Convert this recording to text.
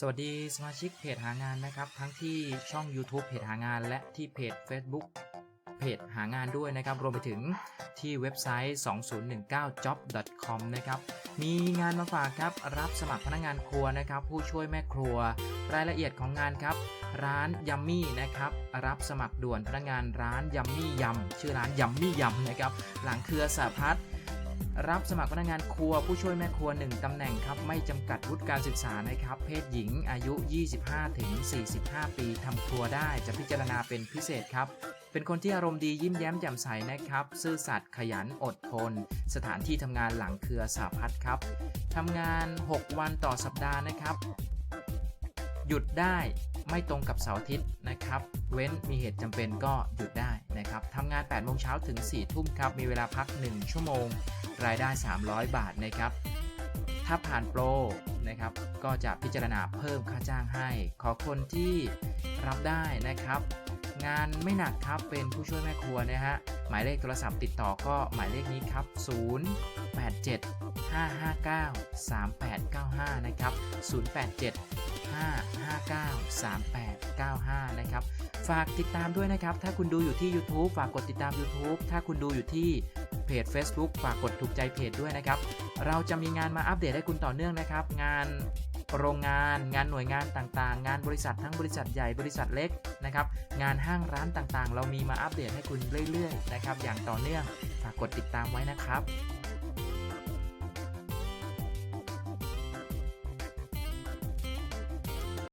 สวัสดีสมาชิกเพจหางานนะครับ ทั้งที่ช่อง YouTube เพจหางานและที่เพจ Facebook เพจหางานด้วยนะครับ รวมไปถึงที่เว็บไซต์ 2019job.com นะครับ มีงานมาฝากครับ รับสมัครพนักงานครัวนะครับ ผู้ช่วยแม่ครัว รายละเอียดของงานครับ ร้านยัมมี่นะครับ รับสมัครด่วนพนักงานร้านยัมมี่ยำชื่อร้านยัมมี่ยำนะครับ หลังเครือสาพัฒน์ รับสมัครพนักงานครัวผู้ช่วยแม่ครัว 1 ตำแหน่งครับ ไม่จำกัดวุฒิการศึกษานะครับ เพศหญิงอายุ 25-45 ปีทำครัวได้จะพิจารณาเป็นพิเศษครับ เป็นคนที่อารมณ์ดียิ้มแย้มแจ่มใสนะครับ ซื่อสัตย์ขยันอดทน สถานที่ทำงานหลังเครือสาพัฒน์ครับทำงาน 6 วันต่อสัปดาห์นะครับ หยุดได้ไม่ตรงกับเสาร์อาทิตย์นะครับ เว้นมีเหตุจำเป็นก็หยุดได้นะครับทำงาน8โมงเช้าถึง4ทุ่มครับ มีเวลาพัก 1 ชั่วโมง รายได้ 300 บาทนะครับ ถ้าผ่านโปรนะครับ ก็จะพิจารณาเพิ่มค่าจ้างให้ ขอคนที่รับได้นะครับ งานไม่หนักครับเป็นผู้ช่วยแม่ครัวนะฮะหมายเลขโทรศัพท์ติดต่อก็หมายเลขนี้ครับ 087 559 3895 นะครับ 087 559 3895 นะครับ ฝากติดตามด้วยนะครับ ถ้าคุณดูอยู่ที่ YouTube ฝากกดติดตาม YouTube ถ้าคุณดูอยู่ที่ เพจ Facebook ฝากกดถูกใจเพจด้วยนะครับ เราจะมีงานมาอัปเดตให้คุณต่อเนื่องนะครับ งานโรงงาน งานหน่วยงานต่างๆ งานบริษัททั้งบริษัทใหญ่บริษัทเล็กนะครับงานห้างร้านต่างๆ เรามีมาอัปเดตให้คุณเรื่อยๆนะครับอย่างต่อเนื่องฝากกดติดตามไว้นะครับ